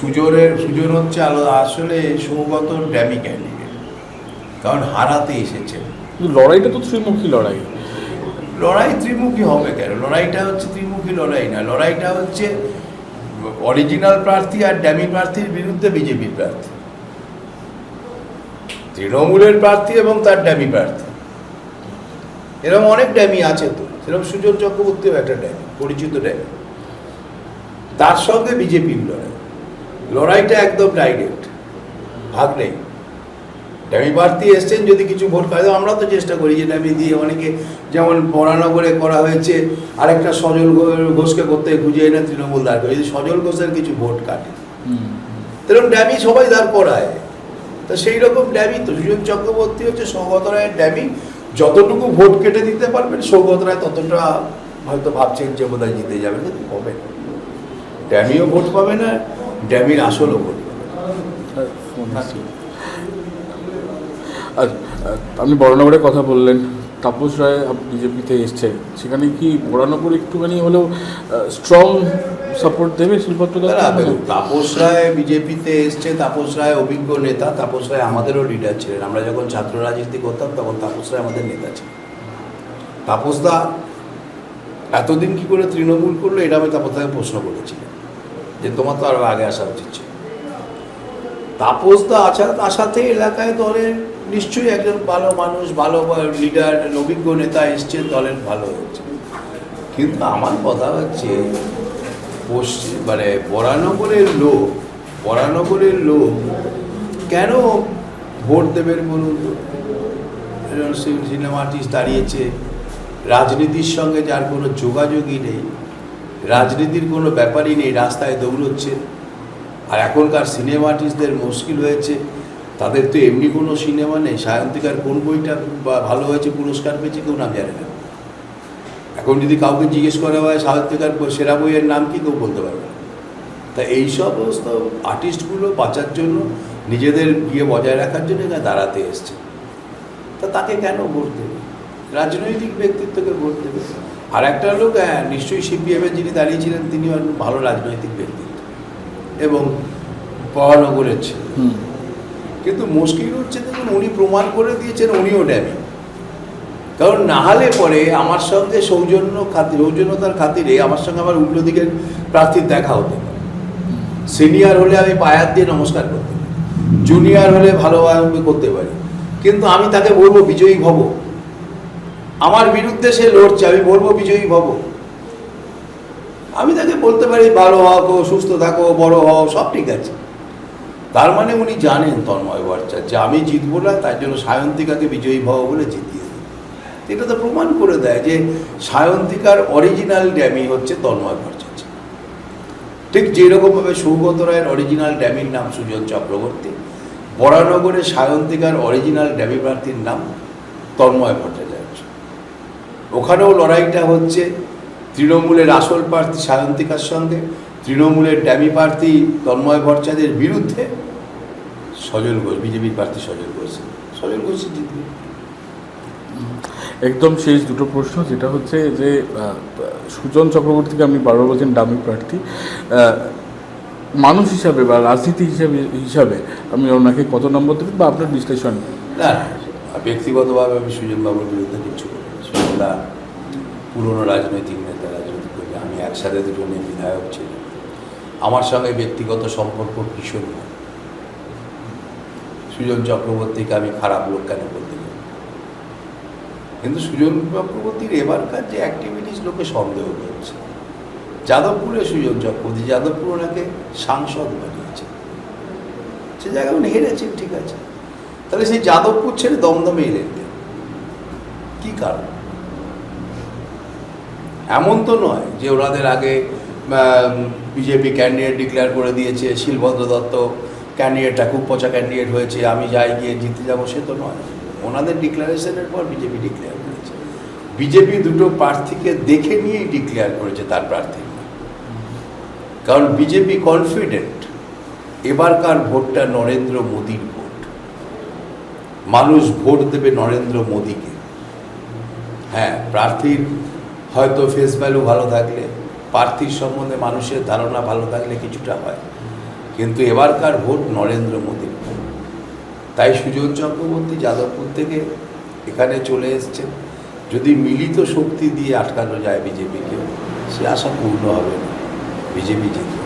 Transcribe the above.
সুজনের সুজন হচ্ছে আসলে সৌগত ড্যামি ক্যান্ডিডেট। কারণ হারাতে এসেছে। লড়াইটা তো ত্রিমুখী লড়াই। লড়াই ত্রিমুখী হবে কেন? লড়াইটা হচ্ছে ত্রিমুখী লড়াই না। লড়াইটা হচ্ছে অরিজিনাল প্রার্থী আর ড্যামি প্রার্থীর বিরুদ্ধে বিজেপির প্রার্থী। তৃণমূলের প্রার্থী এবং তার ড্যামি প্রার্থী। এরকম অনেক ড্যামি আছে তো। সেরকম সুজন চক্রবর্তীও একটা ড্যামি পরিচিত ড্যামি। তার সঙ্গে বিজেপির লড়াই। লড়াইটা একদম ডাইরেক্ট ভাগ নেই। ড্যামি প্রার্থী এসছেন যদি কিছু ভোট পায় আমরা তো চেষ্টা করি যে ড্যামি দিয়ে অনেকে যেমন বরানগরে করা হয়েছে আরেকটা সজল ঘোষকে করতে খুঁজে এনে তৃণমূল দাঁড় করে যদি সজল ঘোষের কিছু ভোট কাটে। তেরকম ড্যামি সবাই দাঁড় করায়। তা সেই রকম ড্যামি তো সুজন চক্রবর্তী হচ্ছে সৌগত রায়ের ড্যামি যতটুকু ভোট কেটে দিতে পারবেন সৌগত রায় ততটা হয়তো ভাবছেন যে বোধহয় জিতে যাবে কিন্তু হবে ড্যামিও ভোট পাবে না ড্যামির আসলও পাবে না। আর আপনি বড়নগরের কথা বললেন তাপস রায় বিজেপিতে এসছে। সেখানে কি বড়নগর একটুখানি হলেও স্ট্রং সাপোর্ট দেবে শিল্পত্র তাপস রায় বিজেপিতে এসছে তাপস রায় অভিজ্ঞ নেতা তাপস রায় আমাদেরও লিডার ছিলেন। আমরা যখন ছাত্র রাজনীতি করতাম তখন তাপস রায় আমাদের নেতা ছিলেন। তাপসদা এতদিন কি করে তৃণমূল করল এটা আমি তাপসদাকে প্রশ্ন করেছিলাম। যে তোমার তো আরও আগে আসা উচিত ছিল। তাপসদা আসার আসাতে এলাকায় দলের নিশ্চয়ই একজন ভালো মানুষ, ভালো লিডার অভিজ্ঞ নেতা এসছেন দলের ভালো হয়েছে। কিন্তু আমার কথা হচ্ছে, পশ্চিম মানে বরানগরের লোক বরানগরের লোক কেন ভোট দেবেন বলুন সিনেমা আর্টিস্ট দাঁড়িয়েছে। রাজনীতির সঙ্গে যার কোনো যোগাযোগই নেই। রাজনীতির কোনো ব্যাপারই নেই, রাস্তায় দৌড়চ্ছে। আর এখনকার সিনেমা আর্টিস্টদের মুশকিল হয়েছে। তাদের তো এমনি কোনো সিনেমা নেই। সায়ন্তিকার কোন বইটা বা ভালো হয়েছে, পুরস্কার পেয়েছে কেউ নাম জানে না। এখন যদি কাউকে জিজ্ঞেস করা হয় সাহিত্যকার সেরা বইয়ের নাম কি, কেউ বলতে পারবে না। তা এই সমস্ত আর্টিস্টগুলো বাঁচার জন্য, নিজেদের গিয়ে বজায় রাখার জন্য এখানে দাঁড়াতে এসছে। তা তাকে কেন ভোট দেবে? রাজনৈতিক ব্যক্তিত্বকে ভোট দেবে আর একটা লোক হ্যাঁ নিশ্চয়ই সিপিএমের যিনি দাঁড়িয়েছিলেন তিনি ভালো রাজনৈতিক ব্যক্তিত্ব এবং মহানগরের ছিলেন কিন্তু মুশকিল হচ্ছে দেখুন উনি প্রমাণ করে দিয়েছেন উনিও ড্যামি। কারণ না হলে পরে আমার সঙ্গে সৌজন্য খাতির সৌজন্যতার খাতিরে আমার সঙ্গে আমার উল্টো দিকের প্রার্থীর দেখা হতে পারে। সিনিয়র হলে আমি পায়ার দিয়ে নমস্কার করতে পারি। জুনিয়র হলে ভালোভাবে করতে পারি। কিন্তু আমি তাকে বলব বিজয়ী ভব আমার বিরুদ্ধে সে লড়ছে, আমি বলব বিজয়ী ভব আমি তাকে বলতে পারি, ভালো হও সুস্থ থাকো, বড় হও, সব ঠিক আছে। তার মানে উনি জানেন তন্ময় ভট্টাচার্য, যে আমি জিতবো না, তার জন্য সায়ন্তিকাকে বিজয়ী ভব বলে জিতিয়ে এটা তো প্রমাণ করে দেয় যে সায়ন্তিকার অরিজিনাল ড্যামি হচ্ছে তন্ময় ভট্টাচার্য। ঠিক যেরকমভাবে সৌগত রায়ের অরিজিনাল ড্যামির নাম সুজন চক্রবর্তী, বরানগরে সায়ন্তিকার অরিজিনাল ড্যামি প্রার্থীর নাম তন্ময় ভট্টাচার্য। ওখানেও লড়াইটা হচ্ছে। তৃণমূলের আসল প্রার্থী সায়ন্তিকার সঙ্গে তৃণমূলের ড্যামি প্রার্থী তন্ময় ভট্টাচার্যের বিরুদ্ধে সজল ঘোষ বিজেপির প্রার্থী সজল ঘোষ। সজল ঘোষ জিতবে। একদম শেষ দুটো প্রশ্ন যেটা হচ্ছে যে সুজন চক্রবর্তীকে আপনি বারবার বলছেন দামি প্রার্থী। মানুষ হিসাবে বা রাজনীতি হিসাবে হিসাবে আমি ওনাকে কত নম্বর দেবেন বা আপনার বিশ্লেষণ? না, ব্যক্তিগতভাবে আমি সুজনবাবুর বিরুদ্ধে কিছু। সুজনদা পুরনো রাজনৈতিক নেতা, রাজনৈতিক কর্মী, আমি একসাথে দুটো নিয়ে বিধায়ক ছিলাম। আমার সঙ্গে ব্যক্তিগত সম্পর্ক ভীষণ ভালো। সুজন চক্রবর্তীকে আমি খারাপ লোক কেন বলতে পারি কিন্তু সুজন চক্রবর্তীর এবারকার যে অ্যাক্টিভিটিস লোকে সন্দেহ করছে? যাদবপুরে সুজন চক্রবর্তী, যাদবপুর ওনাকে সাংসদ বানিয়েছে। সে জায়গায় উনি হেরেছেন, ঠিক আছে। তাহলে সেই যাদবপুর ছেড়ে দমদমে এলেন? কি কারণ এমন তো নয় যে ওনাদের আগে বিজেপি ক্যান্ডিডেট ডিক্লেয়ার করে দিয়েছে, শিলভদ্র দত্ত ক্যান্ডিডেটটা খুব পচা ক্যান্ডিডেট হয়েছে, আমি যাই গিয়ে জিতে যাব, সে তো নয় ওনাদের ডিক্লারেশনের পর বিজেপি ডিক্লেয়ার করেছে বিজেপি দুটো প্রার্থীকে দেখে নিয়েই ডিক্লেয়ার করেছে তার প্রার্থীর নাম। কারণ বিজেপি কনফিডেন্ট এবারকার ভোটটা নরেন্দ্র মোদীর ভোট মানুষ ভোট দেবে নরেন্দ্র মোদীকে। হ্যাঁ প্রার্থীর হয়তো ফেস ভ্যালু ভালো থাকলে, প্রার্থীর সম্বন্ধে মানুষের ধারণা ভালো থাকলে কিছুটা হয়। কিন্তু এবারকার ভোট নরেন্দ্র মোদীর। তাই সুজন চক্রবর্তী যাদবপুর থেকে এখানে চলে এসছেন যদি মিলিত শক্তি দিয়ে আটকানো যায় বিজেপিকে, সে আশা পূর্ণ হবে বিজেপি জিতবে।